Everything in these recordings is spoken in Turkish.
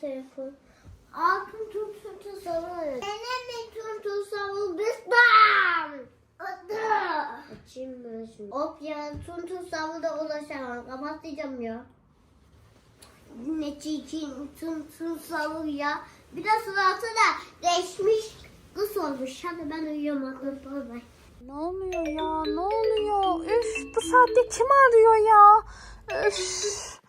telefon. Altın tut tut savur. Benim tut tut savur bizden. Açayım mı şunu? Hop ya tut tut savurda ulaşamam. Kapatacağım ya. Ne çirkin tut tut savur ya. Bir de suratı da değişmiş. Kız olmuş. Hadi ben uyuyamadım. Bay bay. Ne oluyor ya? Ne oluyor? Üf bu saatte kim arıyor ya? Üf.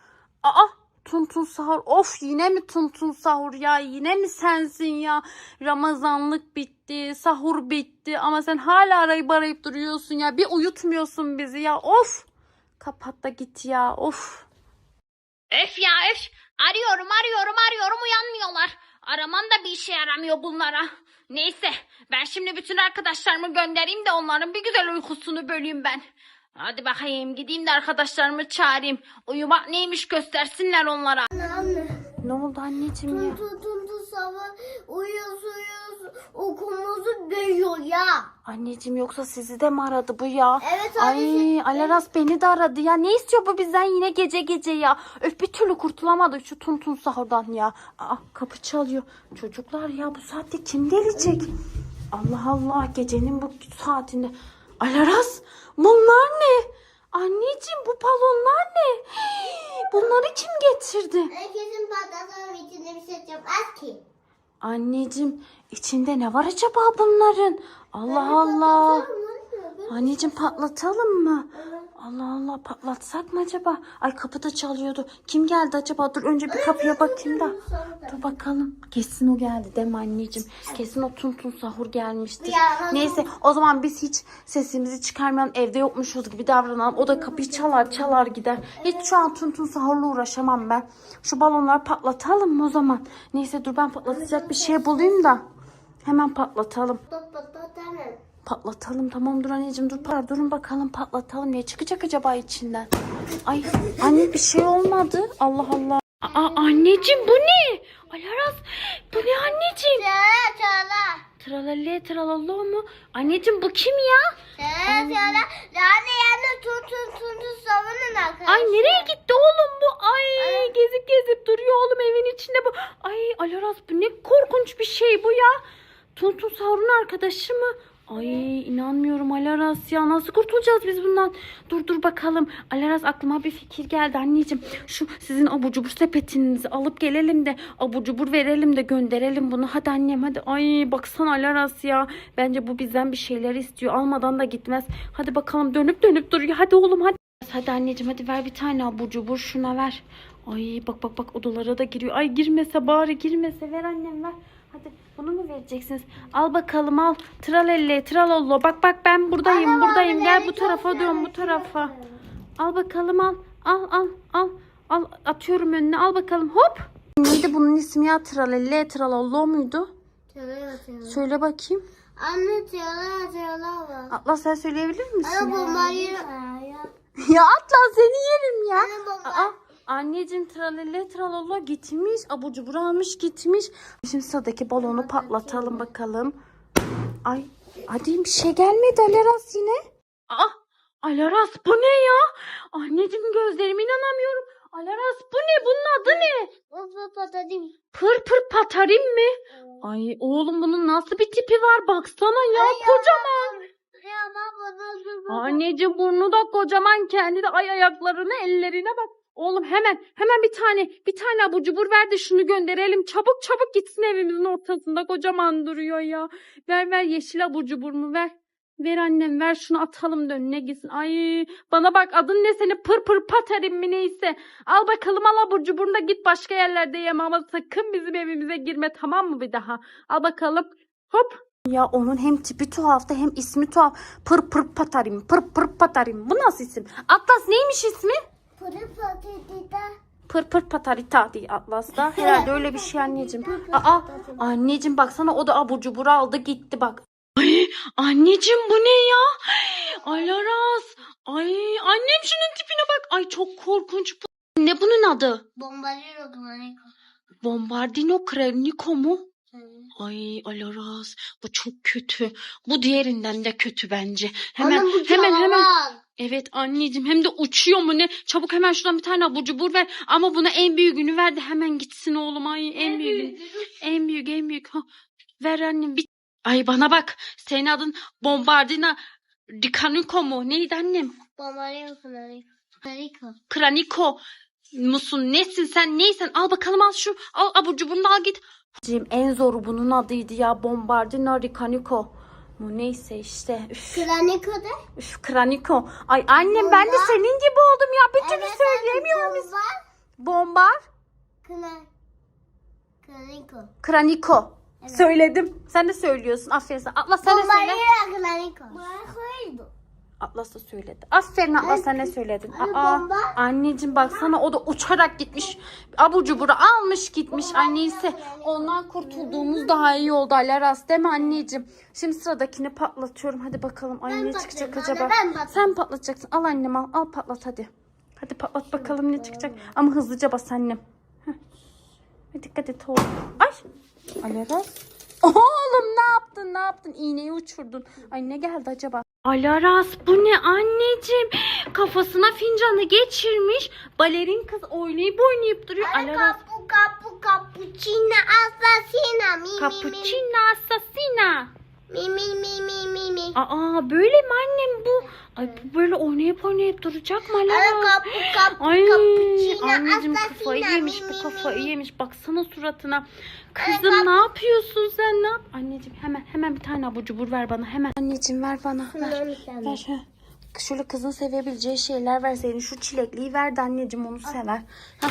Aa Tuntun Sahur. Of yine mi Tuntun Sahur ya? Yine mi sensin ya? Ramazanlık bitti. Sahur bitti. Ama sen hala arayıp arayıp duruyorsun ya. Bir uyutmuyorsun bizi ya. Of. Kapat da git ya. Of. Öf ya öf. Arıyorum arıyorum arıyorum uyanmıyorlar. Aramam da bir işe yaramıyor bunlara. Neyse ben şimdi bütün arkadaşlarımı göndereyim de onların bir güzel uykusunu böleyim ben. Hadi bakayım gideyim de arkadaşlarımı çağırayım. Uyumak neymiş göstersinler onlara. Anne anne. Ne oldu anneciğim ya? Tut tut tut tut savur. Uyuyoruz uyuyoruz. Okumuzu dövüyor ya. Anneciğim yoksa sizi de mi aradı bu ya? Evet Ay Alaras beni de aradı ya. Ne istiyor bu bizden yine gece gece ya? Öf bir türlü kurtulamadık şu tuntun sahurdan ya. Aa kapı çalıyor. Çocuklar ya bu saatte kim gelecek? Allah Allah gecenin bu saatinde. Alaras bunlar ne? Anneciğim bu balonlar ne? Bunları kim getirdi? Herkesin patlatanın içinde bir şey yapmaz ki. Anneciğim içinde ne var acaba bunların? Allah Allah. Anneciğim patlatalım mı? Allah Allah patlatsak mı acaba? Ay kapıda çalıyordu. Kim geldi acaba? Dur önce bir kapıya bakayım da. Dur bakalım. Kesin o geldi değil mi anneciğim? Kesin o tun tun sahur gelmiştir. Neyse o zaman biz hiç sesimizi çıkarmayalım. Evde yokmuşuz gibi davranalım. O da kapıyı çalar çalar gider. Hiç şu an tun tun sahurla uğraşamam ben. Şu balonları patlatalım mı o zaman? Neyse dur ben patlatacak bir şey bulayım da. Hemen patlatalım. Hemen. Patlatalım tamam dur anneciğim dur par durun bakalım patlatalım ne çıkacak acaba içinden? Ay anne bir şey olmadı Allah Allah. Aa anneciğim bu ne? Alaraz bu ne anneciğim? Çağla. Tralalle tralallo mu? Anneciğim bu kim ya? Çağla çağla. Yani yani tut tut tut tut savunun arkadaşlar. Ay nereye gitti oğlum bu? Ay gezip gezip duruyor oğlum evin içinde bu. Ay Alaraz bu ne korkunç bir şey bu ya. Tuntun Saur'un arkadaşı mı? Ay inanmıyorum Alaraz ya nasıl kurtulacağız biz bundan? Dur dur bakalım. Alaraz aklıma bir fikir geldi anneciğim. Şu sizin abur cubur sepetinizi alıp gelelim de abur cubur verelim de gönderelim bunu. Hadi annem hadi. Ay baksana Alaraz ya. Bence bu bizden bir şeyler istiyor. Almadan da gitmez. Hadi bakalım dönüp dönüp duruyor. Hadi oğlum hadi. Hadi anneciğim hadi ver bir tane abur cubur şuna ver. Ay bak bak bak odalara da giriyor. Ay girmese bari girmese ver annem ver. Hadi bunu mu vereceksiniz? Al bakalım al. Tralelle tralollo. Bak bak ben buradayım Anne, buradayım. abi, Gel bu tarafa dön bu tarafa. Al bakalım al. Al al al. Al atıyorum önüne al bakalım hop. Neydi bunun ismi ya? Tralelle tralollo muydu? Çağla. Söyle bakayım. Anne çağla var. Atlas sen söyleyebilir misin? Anne bombayı. ya Atlas seni yerim ya. Anne bomba. Anneciğim tralele tralala gitmiş. Abur cubur almış gitmiş. Şimdi sıradaki balonu patlatalım bakalım. Ay hadi bir şey gelmedi Alaras yine. Aa Alaras bu ne ya? Anneciğim gözlerime inanamıyorum. Alaras bu ne? Bunun adı ne? Baba patadim. Pır pır patarim mi? Ay oğlum bunun nasıl bir tipi var? Baksana ya kocaman. Nasıl baba? Anneciğim burnu da kocaman kendi de ay ayaklarına ellerine bak. Oğlum hemen hemen bir tane bir tane abur cubur ver de şunu gönderelim. Çabuk çabuk gitsin evimizin ortasında kocaman duruyor ya. Ver ver yeşil abur cuburumu ver. Ver annem ver şunu atalım da önüne gitsin. Ay bana bak adın ne senin pır pır paterin mi neyse. Al bakalım al abur cuburunu da git başka yerlerde yeme ama sakın bizim evimize girme tamam mı bir daha. Al bakalım hop. Ya onun hem tipi tuhaftı hem ismi tuhaf. Pır pır patarim pır pır patarim. Bu nasıl isim? Atlas neymiş ismi? Pırı patatita. Pır pır patarita diye Atlas'ta. Herhalde öyle bir şey anneciğim. Aa anneciğim baksana o da abur cubur aldı gitti bak. Ay anneciğim bu ne ya? Alaras. Ay annem şunun tipine bak. Ay çok korkunç bu. Ne bunun adı? Bombardino Kremniko mu? Ay Alaras bu çok kötü. Bu diğerinden de kötü bence. Hemen Anam bu hemen hemen. Evet anneciğim hem de uçuyor mu ne? Çabuk hemen şuradan bir tane abur cubur ver. Ama buna en büyüğünü ver de hemen gitsin oğlum. Ay en büyüğünü. En büyük en büyük. Ha, ver annem bir. Ay bana bak. Senin adın Bombardina Dikaniko mu? Neydi annem? Kınarıyım. Harika. Kraniko musun? Nesin sen? Neysen? Al bakalım al şu. Al abur cuburunu al git. En zoru bunun adıydı ya. Bombardina Dikaniko. Mu neyse işte. Üf. Kraniko da. Üf, Kraniko. Ay annem ben de Bomba. senin gibi oldum ya. Bir türlü söyleyemiyorum. musun? Bombar. Kran. Kraniko. Kraniko. Söyledim. Sen de söylüyorsun. Aferin sana. Atlas sen de söyle. Babalayım kraniko. Bırakıyordum. Atlas da söyledi. Aferin Atlas sen ne söyledin? Anne, Aa, anneciğim baksana o da uçarak gitmiş. Abur cuburu almış gitmiş. Anneyse ondan kurtulduğumuz daha iyi oldu Alaras değil mi anneciğim? Şimdi sıradakini patlatıyorum. Hadi bakalım. Ay ne çıkacak acaba? anne. Sen patlatacaksın. Al annem al. Al patlat hadi. Hadi patlat bakalım ne çıkacak. Ama hızlıca bas annem. Heh. Dikkat et oğlum. Ay. Alaras. Oğlum ne yaptın ne yaptın? İğneyi uçurdun. Ay ne geldi acaba? Alaras bu ne anneciğim? Kafasına fincanı geçirmiş. Balerin kız oynayıp oynayıp duruyor. Alaras. kapu kapu cappuccino assassina. Mi. Cappuccino assassina. Mi mi mi mi mi mi. Aa böyle mi annem bu? Ay bu böyle oynayıp oynayıp duracak mı Alaras? kapu kapu Ay cappuccino anneciğim assassina. kafayı yemiş mi, bu kafayı mi. yemiş. Baksana suratına. Kızım ne yapıyorsun sen ne yap? Anneciğim hemen hemen bir tane abur cubur ver bana hemen. Anneciğim ver bana ver. Ver. Şöyle kızın sevebileceği şeyler ver senin. Şu çilekliği ver de anneciğim onu sever. Hah,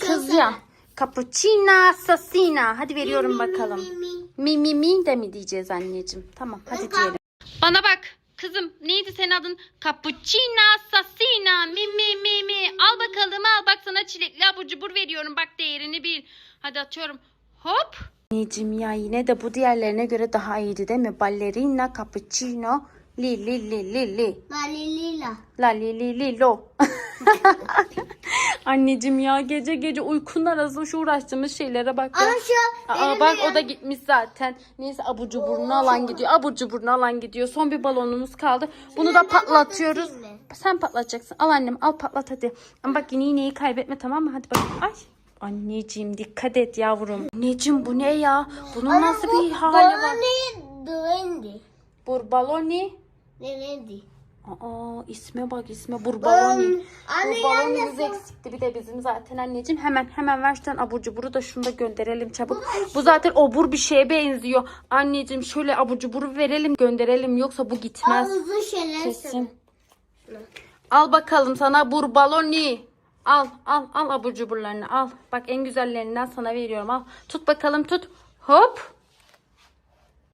kız ya. Cappuccino assassina. Hadi veriyorum bakalım. Mi mi. Mi mi mi de mi diyeceğiz anneciğim? Tamam hadi diyelim. Bana bak kızım neydi senin adın? Cappuccino assassina mi mi mi mi. Al bakalım al bak sana çilekli abur cubur veriyorum bak değerini bil. Hadi atıyorum. Hop. Anneciğim ya yine de bu diğerlerine göre daha iyiydi değil mi? Ballerina, cappuccino, li li li li li. Balilila. La li li li lo. Anneciğim ya gece gece uykunun arasında şu uğraştığımız şeylere bak ya. Ama şu Aa, benim bak o da gitmiş zaten. Neyse abur cuburunu alan gidiyor. Abur cuburunu alan gidiyor. Son bir balonumuz kaldı. Bunu da patlatıyoruz. Sen patlatacaksın. Al annem al patlat hadi. Ama bak yine iğneyi kaybetme tamam mı? Hadi bak. Ay. Anneciğim dikkat et yavrum. Anneciğim bu ne ya? Bunun nasıl bir hali var? Baloni duendi. Burbaloni. Duendi. Aa isme bak isme Burbaloni. Anne Burbalonimiz yalnız- eksikti bir de bizim zaten anneciğim. Hemen hemen ver şuradan abur cuburu da şunu da gönderelim çabuk. Bu zaten obur bir şeye benziyor. Anneciğim şöyle abur cuburu verelim gönderelim yoksa bu gitmez. Uzun şeyler Kesin. Al bakalım sana burbaloni. Al al al abur cuburlarını al. Bak en güzellerinden sana veriyorum al. Tut bakalım tut. Hop.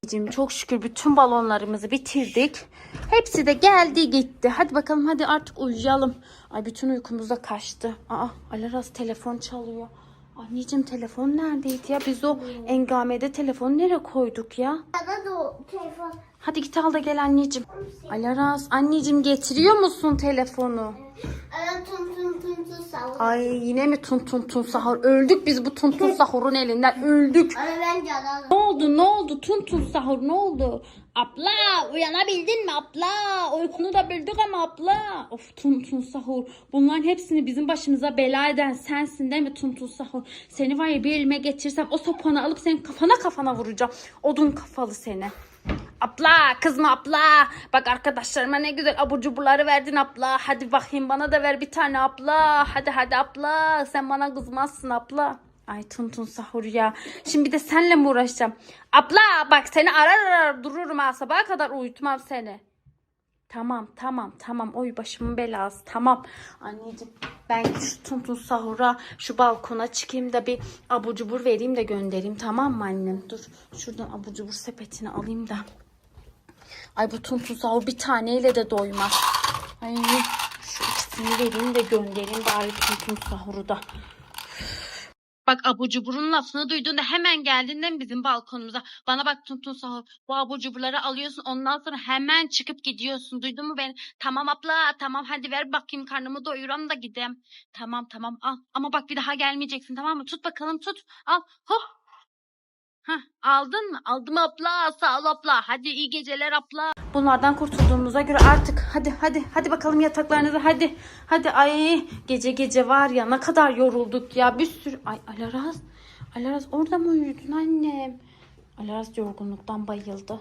Anneciğim, Çok şükür bütün balonlarımızı bitirdik. Hepsi de geldi gitti. Hadi bakalım hadi artık uyuyalım. Ay bütün uykumuz da kaçtı. Aa Alaraz telefon çalıyor. Anneciğim telefon neredeydi ya? Biz o engamede telefonu nereye koyduk ya? Ya da telefon. Hadi git al da gel anneciğim. Alaraz anneciğim getiriyor musun telefonu? Evet tun tun tun tun sağ Ay yine mi tun tun tun sahur? Öldük biz bu tun tun sahurun elinden öldük. Anne ben canan. Ne oldu ne oldu tun tun sahur ne oldu? Abla uyanabildin mi abla? Uykunu da böldük ama abla. Of tun tun sahur. Bunların hepsini bizim başımıza bela eden sensin değil mi tun tun sahur? Seni var ya bir elime geçirsem o sopanı alıp senin kafana kafana vuracağım. Odun kafalı seni. Abla kızma abla. Bak arkadaşlarıma ne güzel abur cuburları verdin abla. Hadi bakayım bana da ver bir tane abla. Hadi hadi abla. Sen bana kızmazsın abla. Ay tun tun sahur ya. Şimdi bir de senle mi uğraşacağım? Abla bak seni arar arar dururum ha sabaha kadar uyutmam seni. Tamam tamam tamam oy başımın belası tamam. Anneciğim ben şu tun tun sahura şu balkona çıkayım da bir abur cubur vereyim de göndereyim tamam mı annem? Dur şuradan abur cubur sepetini alayım da. Ay bu tun tun sahur bir taneyle de doymaz. Ay şu ikisini vereyim de göndereyim bari tun tun sahuru da. Bak abur cuburun lafını duyduğunda hemen mi bizim balkonumuza? Bana bak Tuntun Sahur bu abur cuburları alıyorsun ondan sonra hemen çıkıp gidiyorsun. Duydun mu beni? Tamam abla tamam hadi ver bakayım karnımı doyuram da gideyim. Tamam tamam al ama bak bir daha gelmeyeceksin tamam mı? Tut bakalım tut al. Hoh. Hah, aldın mı? Aldım abla sağ ol abla. Hadi iyi geceler abla. Bunlardan kurtulduğumuza göre artık hadi hadi hadi bakalım yataklarınıza hadi. Hadi ay gece gece var ya ne kadar yorulduk ya bir sürü. Ay Alaraz. Alaraz orada mı uyudun annem? Alaraz yorgunluktan bayıldı.